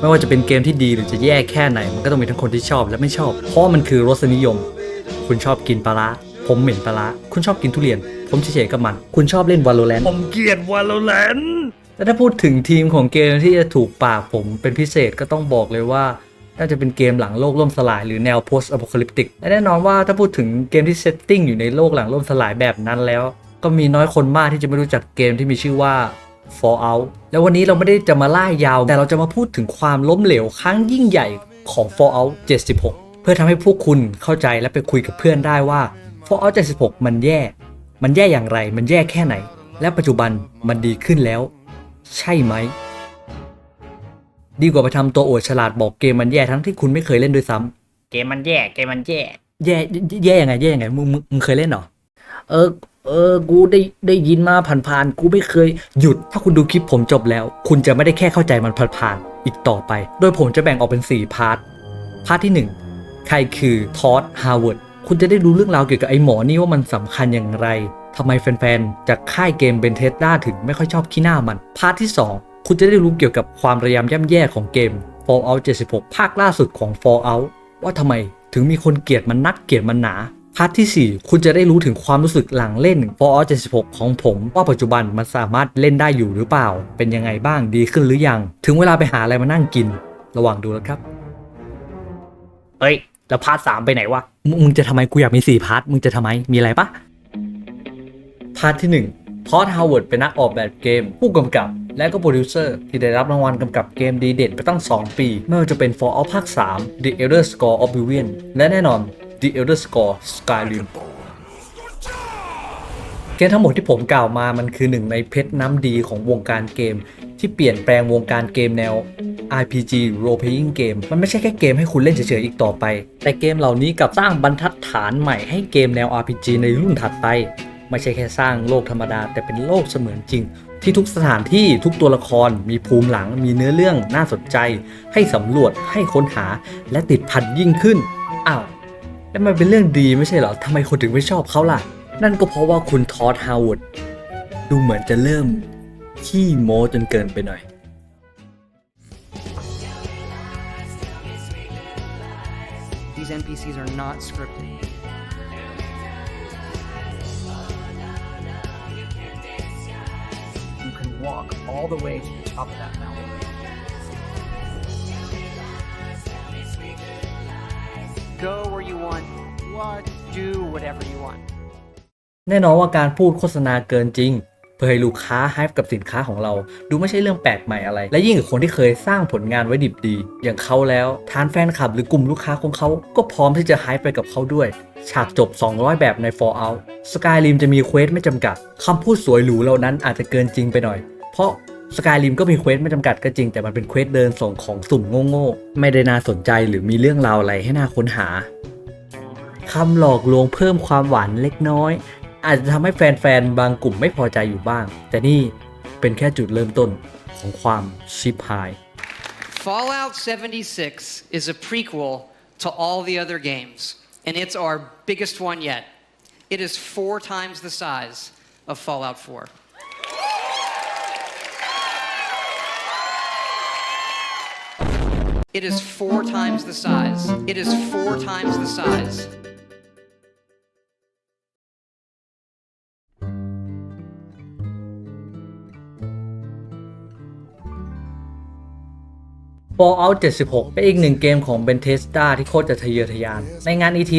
ไม่ว่าจะเป็นเกมที่ดีหรือจะแย่แค่ไหน มันก็ต้องมีทั้งคนที่ชอบและไม่ชอบ เพราะมันคือรสนิยม คุณชอบกินปลาร้าผมเหม็นปลาร้าคุณชอบกินทุเรียน ผมเฉยๆกับมัน คุณชอบเล่น Valorant ผมเกลียด Valorant แต่ถ้าพูดถึงทีมของเกมที่จะถูกปากผมเป็นพิเศษก็ต้องบอกเลยว่าน่าจะเป็นเกมหลังโลกล่มสลายหรือแนว post apocalyptic และแน่นอนว่าถ้าพูดถึงเกมที่เซตติ้งอยู่ในโลกหลังล่มสลายแบบนั้นแล้ว ก็มีน้อยคนมากที่จะไม่รู้จักเกมที่มีชื่อว่า Fallout แล้ววันนี้เราไม่ได้จะมาล่ายาว แต่เราจะมาพูดถึงความล้มเหลวครั้งยิ่งใหญ่ของ Fallout 76 เพื่อทำให้พวกคุณเข้าใจและไปคุยกับเพื่อนได้ว่า Fallout 76 มันแย่ มันแย่อย่างไร มันแย่แค่ไหน และปัจจุบันมันดีขึ้นแล้ว ใช่ไหม ดีกว่าไปทำตัวโอดฉลาดบอกเกมมันแย่ทั้งที่คุณไม่เคยเล่นด้วยซ้ำเกมมันแย่ เกมมันแย่ แย่ แย่ยังไง แย่ยังไง มึง มึงมึงเคยเล่นเหรอ เออ เออ กูได้ได้ยินมาผ่านๆ กูไม่เคยหยุด ถ้าคุณดูคลิปผมจบแล้ว คุณจะไม่ได้แค่เข้าใจมันผ่านๆ อีกต่อไป โดยผมจะแบ่งออกเป็น 4 พาร์ท พาร์ทที่ 1 ใครคือทอ d ฮาวเวิร์ด คุณจะได้รู้เรื่องราวเกี่ยวกับไอ้หมอนี่ว่ามันสำคัญอย่างไรทำไมแฟนๆ จากค่ายเกมเบนเทสด้าถึงไม่ค่อยชอบขี้หน้ามัน พาร์ทที่ 2 คุณจะได้รู้เกี่ยวกับความระยำย่ำแย่ของเกม Fallout 76 ภาคล่าสุดของ Fallout ว่าทำไมถึงมีคนเกลียดมันนักเกลียดมันหนา พาร์ทที่ 4 คุณจะได้รู้ถึงความรู้สึกหลังเล่น Fallout 76 ของผม ว่าปัจจุบันมันสามารถเล่นได้อยู่หรือเปล่า เป็นยังไงบ้างดีขึ้นหรือยัง ถึงเวลาไปหาอะไรมานั่งกิน ระหว่างดูแล้วครับเฮ้ย แล้วพาร์ทสามไปไหนวะมึงมึงจะทำไมกูอยากมี4พาร์ท มึงจะทำไม มีอะไรปะพาร์ทที่1ทอ d ฮาวเวิร์ดเป็นนักออกแบบเกม ผู้กำกับและก็โปรดิวเซอร์ที่ได้รับรางวัลกำกับเกมดีเด่นไปตั้ง 2 ปี ไม่ว่าจะเป็น Fallout ภาค 3 The Elder Scrolls Oblivion และแน่นอน The Elder Scrolls Skyrim เกมทั้งหมดที่ผมกล่าวมามันคือหนึ่งในเพชรน้ำดีของวงการเกม ที่เปลี่ยนแปลงวงการเกมแนว RPG role playing game มันไม่ใช่แค่เกมให้คุณเล่นเฉยๆอีกต่อไป แต่เกมเหล่านี้กลับสร้างบรรทัดฐานใหม่ให้เกมแนว RPG ในรุ่นถัดไป ไม่ใช่แค่สร้างโลกธรรมดา แต่เป็นโลกเสมือนจริง ที่ทุกสถานที่ทุกตัวละคร มีภูมิหลัง มีเนื้อเรื่องน่าสนใจ ให้สำรวจให้ค้นหาและติดพันยิ่งขึ้นอ้าว แล้วมันเป็นเรื่องดีไม่ใช่เหรอทำไมคนถึงไม่ชอบเขาล่ะ นั่นก็เพราะว่าคุณทอ d ฮาวเวิร์ดดูเหมือนจะเริ่มขี้โม้จนเกินไปหน่อย These NPCs are not scripted. Want what do whatever you want. แน่นอนว่าการพูดโฆษณาเกินจริง เพื่อให้ลูกค้าไฮป์กับสินค้าของเรา ดูไม่ใช่เรื่องแปลกใหม่อะไร และยิ่งกับคนที่เคยสร้างผลงานไว้ดิบดี อย่างเขาแล้วฐานแฟนคลับหรือกลุ่มลูกค้าของเขาก็พร้อมที่จะไฮป์ไปกับเขาด้วย ฉากจบ 200 แบบใน Fallout Skyrim จะมีเควสไม่จำกัดคำพูดสวยหรูเหล่านั้นอาจจะเกินจริงไปหน่อย เพราะ Skyrim ก็มีเควสไม่จำกัดก็จริงแต่มันเป็นเควสเดินส่งของสุ่มโง่ๆ ไม่ได้น่าสนใจหรือมีเรื่องราวอะไรให้น่าค้นหา คำหลอกลวงเพิ่มความหวานเล็กน้อย อาจจะทำให้แฟนๆ บางกลุ่มไม่พอใจอยู่บ้าง แต่นี่เป็นแค่จุดเริ่มต้นของความชิปหาย Fallout 76 is a prequel to all the other games, and it's our biggest one yet. It is four times the size of Fallout 4. It is four times the size. It is four times the size. Fallout 76 เป็นอีกหนึ่งเกมของ Bethesda ที่โคตรจะทะเยอทะยาน ในงาน E3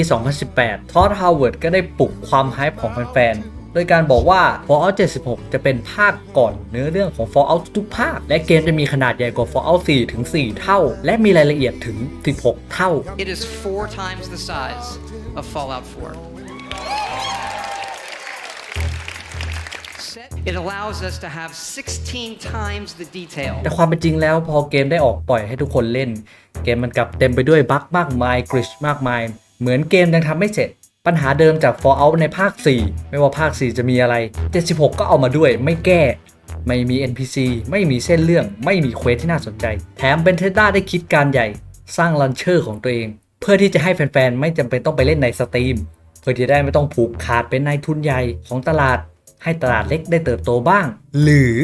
2018ทอ d ฮาวเวิร์ดก็ได้ปลุกความไฮป์ของแฟนๆ โดยการบอกว่า Fallout 76 จะเป็นภาคก่อนเนื้อเรื่องของ Fallout ทุกภาค และเกมจะมีขนาดใหญ่กว่า Fallout 4 ถึง 4 เท่า และมีรายละเอียดถึง 16 เท่า It is four times the size of Fallout 4. It allows us to have 16 times the detail. แต่ความเป็นจริงแล้วพอเกมได้ออกปล่อยให้ทุกคนเล่น เกมมันกลับเต็มไปด้วยบั๊กมากมายกริชมากมาย เหมือนเกมยังทำไม่เสร็จ ปัญหาเดิมจาก Fallout ในภาค 4 ไม่ว่าภาค 4 จะมีอะไร 76 ก็เอามาด้วยไม่แก้ ไม่มี NPC ไม่มีเส้นเรื่อง ไม่มีเควสที่น่าสนใจ แถม Bethesda ได้คิดการใหญ่ สร้างลันเชอร์ของตัวเอง เพื่อที่จะให้แฟนๆไม่จำเป็นต้องไปเล่นในสตรีมเพื่อที่ได้ไม่ต้องผูกขาดเป็นนายทุนใหญ่ของตลาด ให้ตลาดเล็กได้เติบโตบ้าง หรือ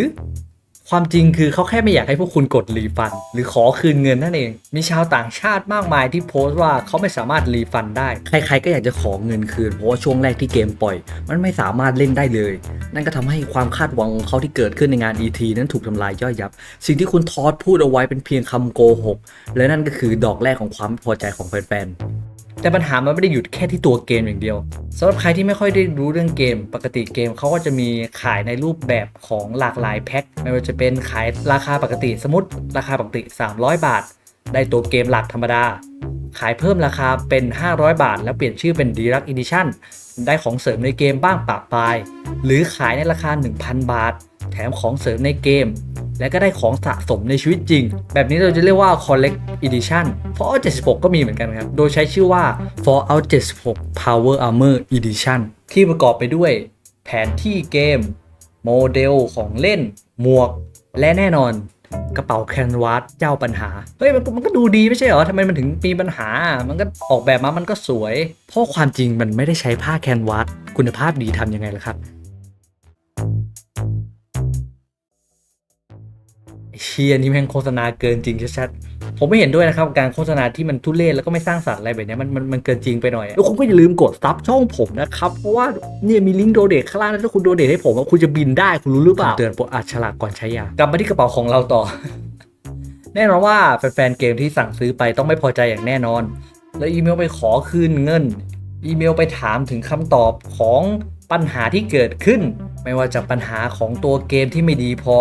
ความจริงคือเขาแค่ไม่อยากให้พวกคุณกดรีฟัน หรือขอคืนเงินนั่นเอง มีชาวต่างชาติมากมายที่โพสต์ว่าเขาไม่สามารถรีฟันได้ ใครๆก็อยากจะขอเงินคืน เพราะว่าช่วงแรกที่เกมปล่อย มันไม่สามารถเล่นได้เลย นั่นก็ทำให้ความคาดหวังของเขาที่เกิดขึ้นในงาน ET นั้นถูกทำลายย่อยยับ สิ่งที่คุณทอดพูดเอาไว้เป็นเพียงคำโกหกและนั่นก็คือดอกแรกของความพอใจของแฟนๆ แต่ปัญหามันไม่ได้หยุดแค่ที่ตัวเกมอย่างเดียวสำหรับใครที่ไม่ค่อยได้รู้เรื่องเกม ปกติเกมเขาก็จะมีขายในรูปแบบของหลากหลายแพ็คไม่ว่าจะเป็นขายราคาปกติสมมติ ราคาปกติ 300 บาท ได้ตัวเกมหลักธรรมดา ขายเพิ่มราคาเป็น 500 บาท แล้วเปลี่ยนชื่อเป็น Deluxe Edition ได้ของเสริมในเกมบ้างปะปาย หรือขายในราคา 1,000 บาท แถมของเสริมในเกมและก็ได้ของสะสมในชีวิตจริง แบบนี้เราจะเรียกว่า Collect Edition Fallout 76 ก็มีเหมือนกันครับ โดยใช้ชื่อว่า Fallout 76 Power Armor Edition ที่ประกอบไปด้วย แผนที่เกม โมเดลของเล่น หมวก และแน่นอนกระเป๋าแคนวาสเจ้าปัญหา เฮ้ยมันมันก็ดูดีไม่ใช่เหรอทำไมมันถึงมีปัญหา มันก็ออกแบบมามันก็สวย เพราะความจริงมันไม่ได้ใช้ผ้าแคนวาสคุณภาพดีทำยังไงล่ะครับ ชียนี่แม่งโฆษณาเกินจริงชัดๆ ผมไม่เห็นด้วยนะครับ การโฆษณาที่มันทุเรศแล้วก็ไม่สร้างสรรค์อะไรแบบเนี้ยมันมันมันเกินจริงไปหน่อย แล้วคุณก็อย่าลืมกดซับช่องผมนะครับ เพราะว่าเนี่ยมีลิงก์โดเดทข้างล่างนะถ้าคุณโดเดทให้ผมอะคุณจะบินได้คุณรู้หรือเปล่าเตือนโปรดอาจฉลาดก่อนใช้ยากลับมาที่กระเป๋าของเราต่อ แน่นอนว่าแฟนๆเกมที่สั่งซื้อไปต้องไม่พอใจอย่างแน่นอน แล้วอีเมลไปขอคืนเงิน อีเมลไปถามถึงคำตอบของปัญหาที่เกิดขึ้น ไม่ว่าจะปัญหาของตัวเกมที่ไม่ดีพอ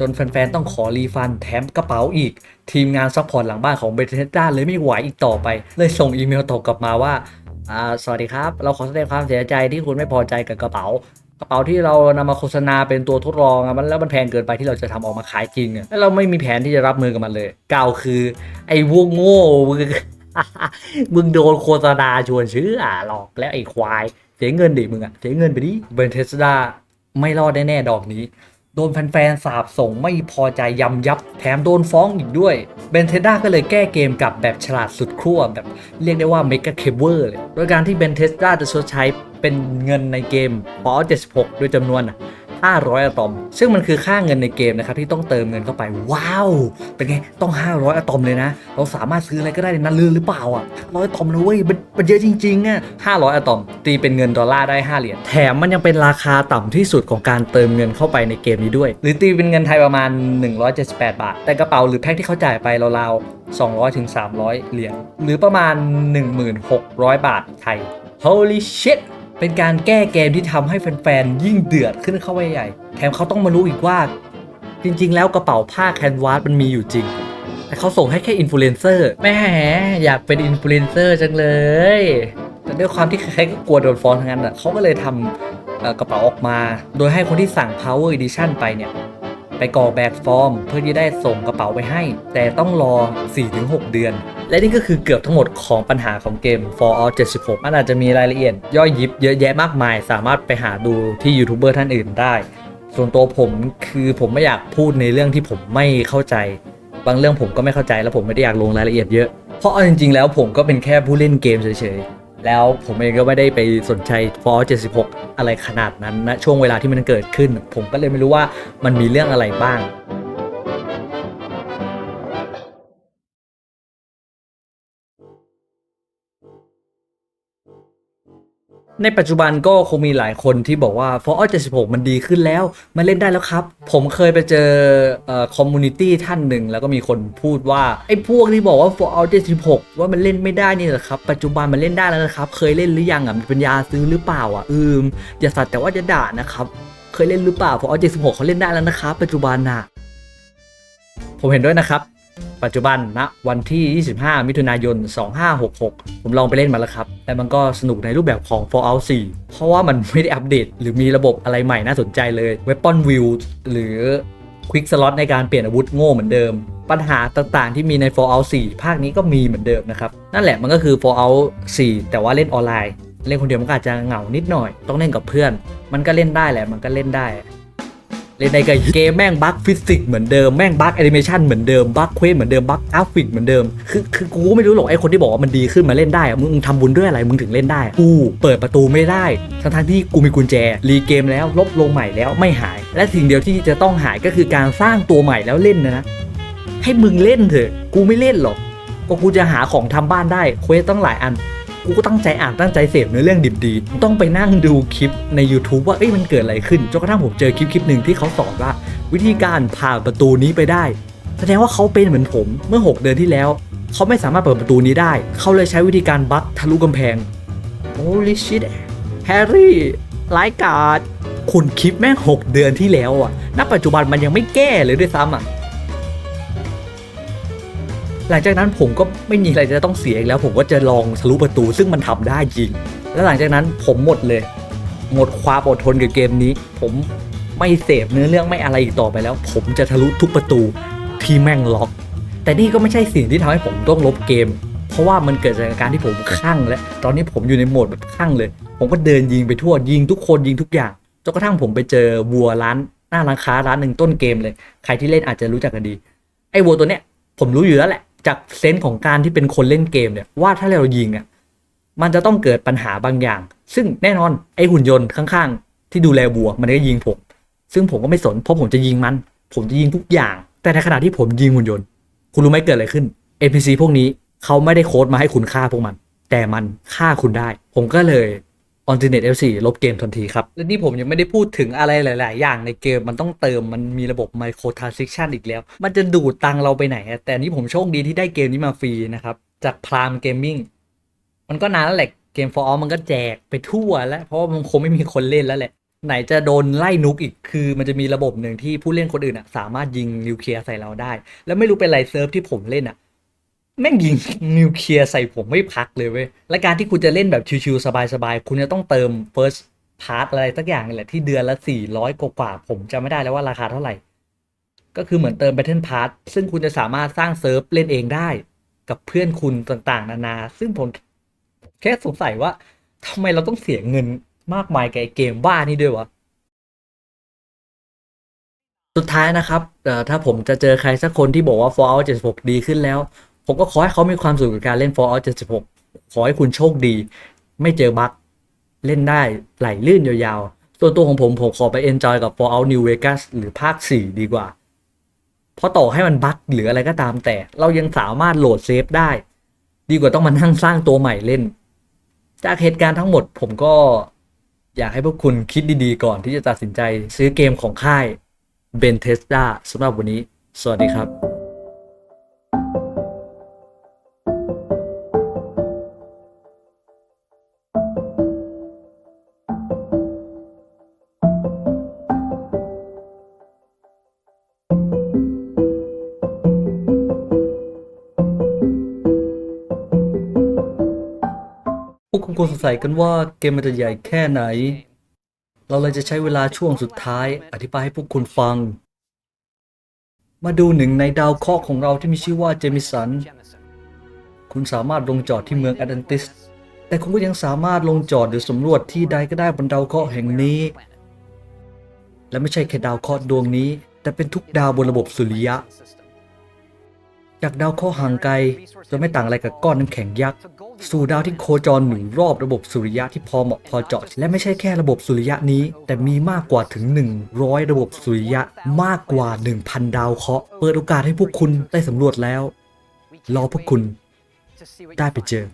จนแฟนๆ ต้องขอรีฟันแถมกระเป๋าอีก ทีมงานซัพพอร์ตหลังบ้านของเบ t เ s d a เลยไม่ไหวอีกต่อไป เลยส่งอีเมลตอบกลับมาว่าสวัสดีครับ เราขอแสดงความเสียใจที่คุณไม่พอใจกับกระเป๋ากระเป๋าที่เรานำมาโฆษณาเป็นตัวทดลองอะมันแล้วมันแพงเกินไปที่เราจะทำออกมาขายจริงอะแล้วเราไม่มีแผนที่จะรับมือกับมันเลยกล่าวคือ ไอ้วงโง่มึงมึงโดนโฆษณาชวนเชื่อหลอกแล้วไอ้ควายเสียเงินดิมึงอะเสียเงินไปดิเบนเทสดาไม่รอดแน่ๆดอกนี้ โดนแฟนๆ สาบส่งไม่พอใจยำยับ แถมโดนฟ้องอีกด้วย เบนเทด้าก็เลยแก้เกมกลับแบบฉลาดสุดขั้วแบบเรียกได้ว่าเมกะเคเวอร์เลย โดยการที่เบนเทสด้าจะชดใช้เป็นเงินในเกมปอ76 โดยจำนวน 500อะตอม ซึ่งมันคือค่าเงินในเกมนะครับที่ต้องเติมเงินเข้าไป ว้าว เป็นไง ต้อง 500อะตอมเลยนะ เราสามารถซื้ออะไรก็ได้ในนั้นเลยหรือเปล่าอะ500อะตอมนะเว้ยมันมันเยอะจริงๆอะ500อะตอม ตีเป็นเงินดอลลาร์ได้ 5 เหรียญ แถมมันยังเป็นราคาต่ำที่สุดของการเติมเงินเข้าไปในเกมนี้ด้วย หรือตีเป็นเงินไทยประมาณ 178 บาท แต่กระเป๋าหรือแพ็คที่เขาจ่ายไปราวๆ200ถึง300 เหรียญ หรือประมาณ 1600 บาทไทย Holy shit เป็นการแก้เกมที่ทำให้แฟนๆ ยิ่งเดือดขึ้นเข้าไปใหญ่ แถมเขาต้องมารู้อีกว่า จริง ๆ แล้วกระเป๋าผ้าแคนวาสมันมีอยู่จริง แต่เขาส่งให้แค่อินฟลูเอนเซอร์แม่อยากเป็นอินฟลูเอนเซอร์จังเลย แต่ด้วยความที่ใครก็กลัวโดนฟ้องทั้งนั้นอะเขาก็เลยทำเอ่อกระเป๋าออกมา โดยให้คนที่สั่ง Power Edition ไปเนี่ย ไปกรอกแบบฟอร์ม เพื่อที่ได้ส่งกระเป๋าไปให้ แต่ต้องรอ 4-6 เดือน และนี่ก็คือเกือบทั้งหมดของปัญหาของเกม Fallout 76 มันอาจจะมีรายละเอียด ย่อยยิบเยอะแยะมากมาย สามารถไปหาดูที่ยูทูบเบอร์ท่านอื่นได้ ส่วนตัวผมคือผมไม่อยากพูดในเรื่องที่ผมไม่เข้าใจ บางเรื่องผมก็ไม่เข้าใจแล้วผมไม่ได้อยากลงรายละเอียดเยอะ เพราะเอาจริงๆแล้วผมก็เป็นแค่ผู้เล่นเกมเฉยๆ แล้วผมเองก็ไม่ได้ไปสนใจฟอร์76 อะไรขนาดนั้นนะช่วงเวลาที่มันเกิดขึ้น ผมก็เลยไม่รู้ว่ามันมีเรื่องอะไรบ้าง ในปัจจุบันก็คงมีหลายคนที่บอกว่า Fallout 76 มันดีขึ้นแล้ว มันเล่นได้แล้วครับ ผมเคยไปเจอคอมมูนิตี้ท่านหนึ่ง แล้วก็มีคนพูดว่าไอ้พวกที่บอกว่า Fallout 76 ว่ามันเล่นไม่ได้นี่แหละครับ ปัจจุบันมันเล่นได้แล้วนะครับ เคยเล่นหรือยังอะมีปัญญาซื้อหรือเปล่าอะอืมอย่าสัตว์แต่ว่าจะด่านะครับ เคยเล่นหรือเปล่า Fallout 76 เขาเล่นได้แล้วนะครับ ปัจจุบันน่ะ ผมเห็นด้วยนะครับ ปัจจุบันณวันที่ 25 มิถุนายน 2566 ผมลองไปเล่นมาแล้วครับและมันก็สนุกในรูปแบบของ Fallout 4 เพราะว่ามันไม่ได้อัปเดต หรือมีระบบอะไรใหม่น่าสนใจเลย Weapon View หรือ Quick Slot ในการเปลี่ยนอาวุธโง่เหมือนเดิม ปัญหาต่างๆที่มีใน Fallout 4 ภาคนี้ก็มีเหมือนเดิมนะครับ นั่นแหละมันก็คือ Fallout 4 แต่ว่าเล่นออนไลน์ เล่นคนเดียวมันก็อาจจะเหงานิดหน่อย ต้องเล่นกับเพื่อน มันก็เล่นได้แหละ มันก็เล่นได้ เล่นในเกมแม่งบั๊กฟิสิกส์เหมือนเดิมแม่งบั๊กแอนิเมชันเหมือนเดิมบั๊กเควสเหมือนเดิมบั๊กกราฟิกเหมือนเดิมคือคือกูไม่รู้หรอกไอ้คนที่บอกว่ามันดีขึ้นมาเล่นได้มึงทำบุญด้วยอะไรมึงถึงเล่นได้กูเปิดประตูไม่ได้ทั้งทที่กูมีกุญแจรีเกมแล้วลบลงใหม่แล้วไม่หาย และสิ่งเดียวที่จะต้องหายก็คือการสร้างตัวใหม่แล้วเล่นนะนะให้มึงเล่นเถอะกูไม่เล่นหรอกก็กูจะหาของทำบ้านได้เควสต้องหลายอัน กูก็ตั้งใจอ่านตั้งใจเสพเนื้อเรื่องดิบดี ต้องไปนั่งดูคลิปใน YouTube ว่าเอ้ยมันเกิดอะไรขึ้นจนกระทั่งผมเจอคลิปคลิปหนึ่งที่เขาสอนว่าวิธีการผ่านประตูนี้ไปได้ แสดงว่าเขาเป็นเหมือนผมเมื่อ 6 เดือนที่แล้ว เขาไม่สามารถเปิดประตูนี้ได้ เขาเลยใช้วิธีการบั๊กทะลุกำแพง Holy shit แฮร์รี่ไลกาดคุณคลิปแม่ง 6 เดือนที่แล้วอะณปัจจุบันมันยังไม่แก้เลยด้วยซ้ำอะ หลังจากนั้นผมก็ไม่มีอะไรจะต้องเสียอีกแล้ว ผมก็จะลองทะลุประตูซึ่งมันทำได้จริง แล้วหลังจากนั้นผมหมดเลย หมดความอดทนกับเกมนี้ ผมไม่เสพเนื้อเรื่องไม่อะไรอีกต่อไปแล้ว ผมจะทะลุทุกประตูที่แม่งล็อก แต่นี่ก็ไม่ใช่สิ่งที่ทำให้ผมต้องลบเกม เพราะว่ามันเกิดจากการที่ผมคลั่งและตอนนี้ผมอยู่ในโหมดแบบคลั่งเลย ผมก็เดินยิงไปทั่วยิงทุกคนยิงทุกอย่างจนกระทั่งผมไปเจอวัวร้านหน้าร้านค้าร้านหนึ่งต้นเกมเลย ใครที่เล่นอาจจะรู้จักกันดี ไอ้วัวตัวเนี้ยผมรู้อยู่แล้วแหละ จากเซนส์ของการที่เป็นคนเล่นเกมเนี่ยว่าถ้าเรายิงอะมันจะต้องเกิดปัญหาบางอย่าง ซึ่งแน่นอนไอ้หุ่นยนต์ข้างๆ ที่ดูแลวัวมันก็ยิงผม ซึ่งผมก็ไม่สนเพราะผมจะยิงมัน ผมจะยิงทุกอย่าง แต่ในขณะที่ผมยิงหุ่นยนต์ คุณรู้ไหมเกิดอะไรขึ้น NPC พวกนี้เขาไม่ได้โค้ดมาให้คุณฆ่าพวกมัน แต่มันฆ่าคุณได้ ผมก็เลย Alternate F4 ลบเกมทันทีครับ และนี่ผมยังไม่ได้พูดถึงอะไรหลาย ๆ อย่างในเกมมันต้องเติมมันมีระบบ Microtransaction อีกแล้ว มันจะดูดตังเราไปไหน แต่นี่ผมโชคดีที่ได้เกมนี้มาฟรีนะครับ จาก Prime Gaming มันก็นานแล้วแหละเกม For All มันก็แจกไปทั่วแล้ว เพราะว่ามันคงไม่มีคนเล่นแล้วแหละ ไหนจะโดนไล่นุกอีกคือ มันจะมีระบบหนึ่งที่ผู้เล่นคนอื่นอะสามารถยิงนิวเคลียร์ใส่เราได้ แล้วไม่รู้เป็นไรเซิร์ฟที่ผมเล่นอะ แม่งยิงนิวเคลียร์ใส่ผมไม่พักเลยเว้ย และการที่คุณจะเล่นแบบชิวๆสบายๆ คุณจะต้องเติม first part อะไรสักอย่างนี่แหละที่เดือนละ 400 กว่าผมจำไม่ได้แล้วว่าราคาเท่าไหร่ ก็คือเหมือนเติม Battle Pass ซึ่งคุณจะสามารถสร้างเซิร์ฟเล่นเองได้ กับเพื่อนคุณต่างๆ นานา ซึ่งผมแค่สงสัยว่าทำไมเราต้องเสียเงินมากมายกับไอเกมบ้านี่ด้วยวะสุดท้ายนะครับถ้าผมจะเจอใครสักคนที่บอกว่า Fallout 76 ดีขึ้นแล้ว ผมก็ขอให้เขามีความสุขกับการเล่น Fallout 76 ขอให้คุณโชคดี ไม่เจอบั๊กเล่นได้ไหลลื่นยาวๆส่วนตัวของผมผมขอไป enjoy กับ Fallout New Vegas หรือภาค 4 ดีกว่า เพราะต่อให้มันบั๊กหรืออะไรก็ตามแต่ เรายังสามารถโหลดเซฟได้ ดีกว่าต้องมานั่งสร้างตัวใหม่เล่น จากเหตุการณ์ทั้งหมดผมก็อยากให้พวกคุณคิดดีๆ ก่อนที่จะตัดสินใจซื้อเกมของค่ายเบนเทสดาสำหรับวันนี้ สวัสดีครับ วกคุณคงสงสัยกันว่าเกมมันจะใหญ่แค่ไหน เราเลยจะใช้เวลาช่วงสุดท้าย อธิบายให้พวกคุณฟัง มาดูหนึ่งในดาวเคราะห์ของเราที่มีชื่อว่าเจมิสัน คุณสามารถลงจอดที่เมืองแอตแลนติส แต่คุณก็ยังสามารถลงจอดหรือสำรวจที่ใดก็ได้บนดาวเคราะห์แห่งนี้ และไม่ใช่แค่ดาวเคราะห์ดวงนี้ แต่เป็นทุกดาวบนระบบสุริยะ จากดาวเคราะห์ห่างไกลจะไม่ต่างอะไรกับก้อนน้ำแข็งยักษ์ สู่ดาวที่โคจรหมุนรอบระบบสุริยะที่พอเหมาะพอเจาะ และไม่ใช่แค่ระบบสุริยะนี้ แต่มีมากกว่าถึง 100 ระบบสุริยะมากกว่า 1,000 ดาวเคราะห์เปิดโอกาสให้พวกคุณได้สำรวจแล้ว รอพวกคุณได้ไปเจอ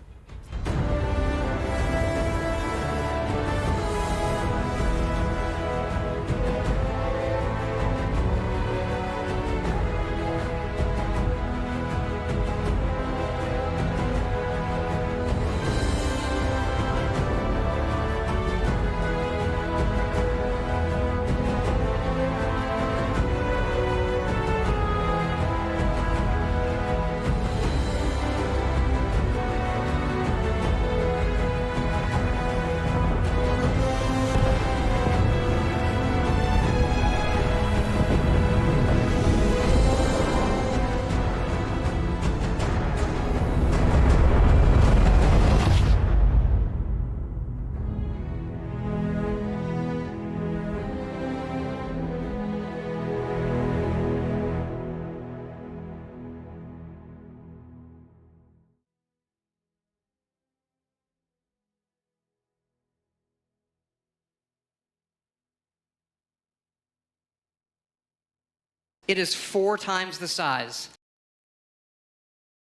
It is four times the size